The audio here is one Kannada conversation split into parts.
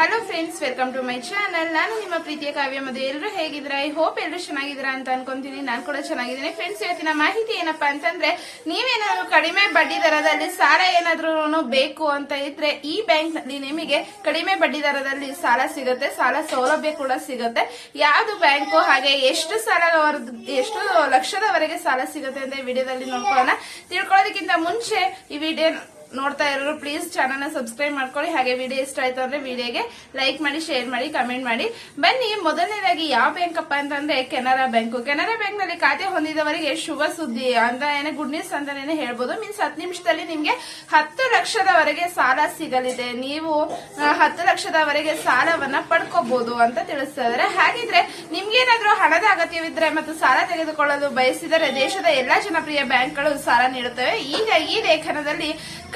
Hello friends welcome to my channel ನಾನು ನಿಮ್ಮ ಪ್ರೀತಿಯ ಕಾವ್ಯ ಮದುವೆ ಎಲ್ಲರೂ ಹೇಗಿದ್ರ ಐ ಹೋಪ್ ಎಲ್ಲರೂ ಚೆನ್ನಾಗಿದ್ದೀರಾ ಅಂತ ಅನ್ಕೊಂತೀನಿ. ನಾನು ಕೂಡ ಚೆನ್ನಾಗಿದ್ದೀನಿ. ಫ್ರೆಂಡ್ಸ್ ಇವತ್ತಿನ ಮಾಹಿತಿ ಏನಪ್ಪಾ ಅಂತಂದ್ರೆ, ನೀವೇನಾದ್ರು ಕಡಿಮೆ ಬಡ್ಡಿ ದರದಲ್ಲಿ ಸಾಲ ಏನಾದ್ರೂ ಬೇಕು ಅಂತ ಇದ್ರೆ, ಈ ಬ್ಯಾಂಕ್ನಲ್ಲಿ ನಿಮಗೆ ಕಡಿಮೆ ಬಡ್ಡಿ ದರದಲ್ಲಿ ಸಾಲ ಸಿಗುತ್ತೆ. ಸಾಲ ಸೌಲಭ್ಯ ಕೂಡ ಸಿಗುತ್ತೆ. ಯಾವ್ದು ಬ್ಯಾಂಕು, ಹಾಗೆ ಎಷ್ಟು ಸಾಲ ಎಷ್ಟು ಲಕ್ಷದವರೆಗೆ ಸಾಲ ಸಿಗುತ್ತೆ ಅಂತ ವಿಡಿಯೋದಲ್ಲಿ ನೋಡ್ಕೊಳ್ಳೋಣ. ತಿಳ್ಕೊಳ್ಳೋದಕ್ಕಿಂತ ಮುಂಚೆ ಈ ವಿಡಿಯೋ ನೋಡ್ತಾ ಇರೋರು ಪ್ಲೀಸ್ ಚಾನಲ್ನ ಸಬ್ಸ್ಕ್ರೈಬ್ ಮಾಡ್ಕೊಳ್ಳಿ. ಹಾಗೆ ವಿಡಿಯೋ ಇಷ್ಟ ಆಯ್ತು ಅಂದ್ರೆ ವಿಡಿಯೋಗೆ ಲೈಕ್ ಮಾಡಿ ಶೇರ್ ಮಾಡಿ ಕಮೆಂಟ್ ಮಾಡಿ. ಬನ್ನಿ, ಮೊದಲನೇದಾಗಿ ಯಾವ ಬ್ಯಾಂಕ್ ಅಪ್ಪ ಅಂತಂದ್ರೆ ಕೆನರಾ ಬ್ಯಾಂಕ್ ಕೆನರಾ ಬ್ಯಾಂಕ್ನಲ್ಲಿ ಖಾತೆ ಹೊಂದಿದವರಿಗೆ ಶುಭ ಸುದ್ದಿ ಅಂತ ಏನೇ ಗುಡ್ ನ್ಯೂಸ್ ಅಂತಾನೆ ಹೇಳ್ಬೋದು. ಮೀನ್ಸ್ ಹತ್ತು ನಿಮಿಷದಲ್ಲಿ ನಿಮ್ಗೆ ಹತ್ತು ಲಕ್ಷದವರೆಗೆ ಸಾಲ ಸಿಗಲಿದೆ. ನೀವು ಹತ್ತು ಲಕ್ಷದವರೆಗೆ ಸಾಲವನ್ನ ಪಡ್ಕೋಬಹುದು ಅಂತ ತಿಳಿಸ್ತಾ ಇದಾರೆ ಹಾಗಿದ್ರೆ ನಿಮ್ಗೇನಾದ್ರೂ ಹಣದ ಅಗತ್ಯವಿದ್ರೆ ಮತ್ತು ಸಾಲ ತೆಗೆದುಕೊಳ್ಳಲು ಬಯಸಿದರೆ ದೇಶದ ಎಲ್ಲಾ ಜನಪ್ರಿಯ ಬ್ಯಾಂಕ್ಗಳು ಸಾಲ ನೀಡುತ್ತವೆ. ಈಗ ಈ ಲೇಖನದಲ್ಲಿ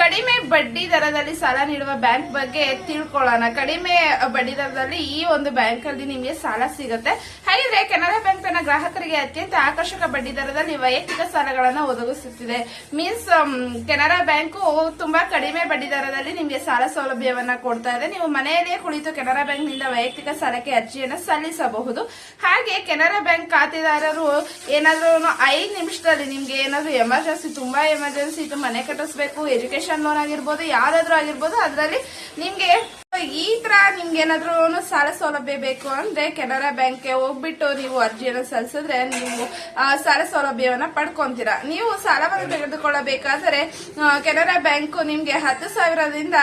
ಕಡಿಮೆ ಬಡ್ಡಿ ದರದಲ್ಲಿ ಸಾಲ ನೀಡುವ ಬ್ಯಾಂಕ್ ಬಗ್ಗೆ ತಿಳ್ಕೊಳ್ಳೋಣ. ಕಡಿಮೆ ಬಡ್ಡಿ ದರದಲ್ಲಿ ಈ ಒಂದು ಬ್ಯಾಂಕ್ ಅಲ್ಲಿ ನಿಮಗೆ ಸಾಲ ಸಿಗುತ್ತೆ. ಹಾಗಿದ್ರೆ ಕೆನರಾ ಬ್ಯಾಂಕ್ ತನ್ನ ಗ್ರಾಹಕರಿಗೆ ಅತ್ಯಂತ ಆಕರ್ಷಕ ಬಡ್ಡಿ ದರದಲ್ಲಿ ವೈಯಕ್ತಿಕ ಸಾಲಗಳನ್ನು ಒದಗಿಸುತ್ತಿದೆ. ಮೀನ್ಸ್ ಕೆನರಾ ಬ್ಯಾಂಕು ತುಂಬಾ ಕಡಿಮೆ ಬಡ್ಡಿ ದರದಲ್ಲಿ ನಿಮಗೆ ಸಾಲ ಸೌಲಭ್ಯವನ್ನ ಕೊಡ್ತಾ ಇದೆ. ನೀವು ಮನೆಯಲ್ಲೇ ಕುಳಿತು ಕೆನರಾ ಬ್ಯಾಂಕ್ನಿಂದ ವೈಯಕ್ತಿಕ ಸಾಲಕ್ಕೆ ಅರ್ಜಿಯನ್ನು ಸಲ್ಲಿಸಬಹುದು. ಹಾಗೆ ಕೆನರಾ ಬ್ಯಾಂಕ್ ಖಾತೆದಾರರು ಏನಾದ್ರೂ ಐದು ನಿಮಿಷದಲ್ಲಿ ನಿಮ್ಗೆ ಏನಾದ್ರು ಎಮರ್ಜೆನ್ಸಿ, ತುಂಬಾ ಎಮರ್ಜೆನ್ಸಿ ಇತ್ತು ಮನೆ ಕಟ್ಟಿಸ್ಬೇಕು ಎಜುಕೇಶನ್ ಲೋನ್ ಆಗಿರ್ಬೋದು ಯಾವ್ದಾದ್ರು ಆಗಿರ್ಬೋದು ಅದರಲ್ಲಿ ನಿಮ್ಗೆ ಈ ಏನಾದ್ರೂ ಸಾಲ ಸೌಲಭ್ಯ ಬೇಕು ಅಂದ್ರೆ ಕೆನರಾ ಬ್ಯಾಂಕ್ಗೆ ಹೋಗ್ಬಿಟ್ಟು ನೀವು ಅರ್ಜಿಯನ್ನು ಸಲ್ಲಿಸಿದ್ರೆ ನೀವು ಸಾಲ ಸೌಲಭ್ಯವನ್ನ ಪಡ್ಕೊಂತೀರಾ. ನೀವು ಸಾಲವನ್ನು ತೆಗೆದುಕೊಳ್ಳಬೇಕಾದರೆ ಕೆನರಾ ಬ್ಯಾಂಕ್ ನಿಮ್ಗೆ ಹತ್ತು ಸಾವಿರದಿಂದ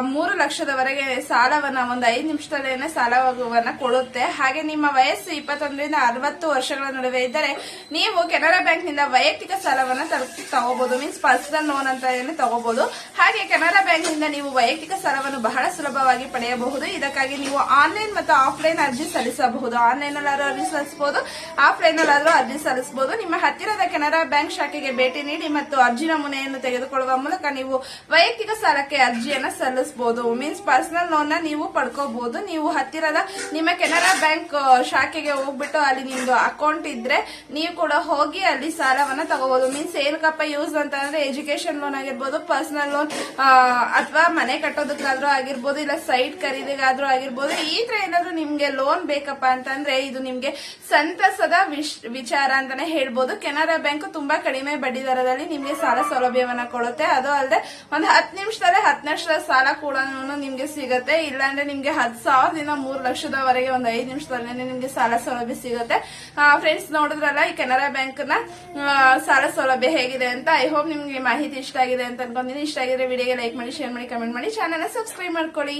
ಮೂರು ಲಕ್ಷದವರೆಗೆ ಸಾಲವನ್ನ ಒಂದು ಐದು ನಿಮಿಷದಲ್ಲೇನೆ ಸಾಲವನ್ನ ಕೊಡುತ್ತೆ. ಹಾಗೆ ನಿಮ್ಮ ವಯಸ್ಸು ಇಪ್ಪತ್ತೊಂದರಿಂದ ಅರವತ್ತು ವರ್ಷಗಳ ನಡುವೆ ಇದ್ದರೆ ನೀವು ಕೆನರಾ ಬ್ಯಾಂಕ್ನಿಂದ ವೈಯಕ್ತಿಕ ಸಾಲವನ್ನ ತಗ- ತಗೋಬಹುದು ಮೀನ್ಸ್ ಪರ್ಸನಲ್ ಲೋನ್ ಅಂತ ತಗೋಬಹುದು ಹಾಗೆ ಕೆನರಾ ಬ್ಯಾಂಕ್ನಿಂದ ನೀವು ವೈಯಕ್ತಿಕ ಸಾಲವನ್ನು ಬಹಳ ಸುಲಭವಾಗಿ ಪಡೆಯಬಹುದು. ಇದಕ್ಕಾಗಿ ನೀವು ಆನ್ಲೈನ್ ಮತ್ತು ಆಫ್ಲೈನ್ ಅರ್ಜಿ ಸಲ್ಲಿಸಬಹುದು. ಆನ್ಲೈನ್ ಅಲ್ಲಾದ್ರೂ ಅರ್ಜಿ ಸಲ್ಲಿಸಬಹುದು ಆಫ್ಲೈನ್ ಅಲ್ಲಾದ್ರೂ ಅರ್ಜಿ ಸಲ್ಲಿಸಬಹುದು. ನಿಮ್ಮ ಹತ್ತಿರದ ಕೆನರಾ ಬ್ಯಾಂಕ್ ಶಾಖೆಗೆ ಭೇಟಿ ನೀಡಿ ಮತ್ತು ಅರ್ಜಿ ನಮೂನೆಯನ್ನು ತೆಗೆದುಕೊಳ್ಳುವ ಮೂಲಕ ನೀವು ವೈಯಕ್ತಿಕ ಸಾಲಕ್ಕೆ ಅರ್ಜಿಯನ್ನು ಸಲ್ಲಿಸಬಹುದು. ಮೀನ್ಸ್ ಪರ್ಸನಲ್ ಲೋನ್ ನೀವು ಪಡ್ಕೋಬಹುದು. ನೀವು ಹತ್ತಿರದ ನಿಮ್ಮ ಕೆನರಾ ಬ್ಯಾಂಕ್ ಶಾಖೆಗೆ ಹೋಗ್ಬಿಟ್ಟು ಅಲ್ಲಿ ನಿಮ್ದು ಅಕೌಂಟ್ ಇದ್ರೆ ನೀವು ಕೂಡ ಹೋಗಿ ಅಲ್ಲಿ ಸಾಲವನ್ನ ತಗೋಬಹುದು. ಮೀನ್ಸ್ ಏನಕ್ಕಪ್ಪ ಯೂಸ್ ಅಂತ ಅಂದ್ರೆ ಎಜುಕೇಶನ್ ಲೋನ್ ಆಗಿರ್ಬೋದು ಪರ್ಸನಲ್ ಲೋನ್ ಅಥವಾ ಮನೆ ಕಟ್ಟೋದಕ್ಕಾದ್ರೂ ಆಗಿರ್ಬೋದು, ಇಲ್ಲ ಸೈಟ್ ಖರೀದಿಗಾದ್ರೂ ಆಗಿರ್ಬೋದು. ಈ ತರ ಏನಾದ್ರು ನಿಮ್ಗೆ ಲೋನ್ ಬೇಕಪ್ಪ ಅಂತಂದ್ರೆ ಇದು ನಿಮ್ಗೆ ಸಂತಸದ ವಿಚಾರ ಅಂತಾನೆ ಹೇಳ್ಬೋದು. ಕೆನರಾ ಬ್ಯಾಂಕ್ ತುಂಬಾ ಕಡಿಮೆ ಬಡ್ಡಿ ದರದಲ್ಲಿ ನಿಮ್ಗೆ ಸಾಲ ಸೌಲಭ್ಯವನ್ನ ಕೊಡುತ್ತೆ. ಅದು ಅಲ್ಲದೆ ಒಂದು ಹತ್ತು ನಿಮಿಷದಲ್ಲೇ ಹತ್ತು ಲಕ್ಷದ ಸಾಲ ಕೂಡ ನಿಮ್ಗೆ ಸಿಗುತ್ತೆ. ಇಲ್ಲಾಂದ್ರೆ ನಿಮ್ಗೆ ಹತ್ತು ಸಾವಿರದಿಂದ ಮೂರು ಲಕ್ಷದವರೆಗೆ ಒಂದು ಐದು ನಿಮಿಷದಲ್ಲೇ ನಿಮ್ಗೆ ಸಾಲ ಸೌಲಭ್ಯ ಸಿಗುತ್ತೆ. ಫ್ರೆಂಡ್ಸ್ ನೋಡಿದ್ರಲ್ಲ, ಈ ಕೆನರಾ ಬ್ಯಾಂಕ್ನ ಸಾಲ ಸೌಲಭ್ಯ ಹೇಗಿದೆ ಅಂತ. ಐ ಹೋಪ್ ನಿಮ್ಗೆ ಮಾಹಿತಿ ಇಷ್ಟ ಆಗಿದೆ ಅಂತ ಅನ್ಕೊಂಡಿದ್ದೀನಿ. ಇಷ್ಟ ಆಗಿದ್ರೆ ವಿಡಿಯೋಗೆ ಲೈಕ್ ಮಾಡಿ ಶೇರ್ ಮಾಡಿ ಕಮೆಂಟ್ ಮಾಡಿ. ಚಾನಲ್ ಸಬ್ಸ್ಕ್ರೈಬ್ ಮಾಡ್ಕೊಳ್ಳಿ.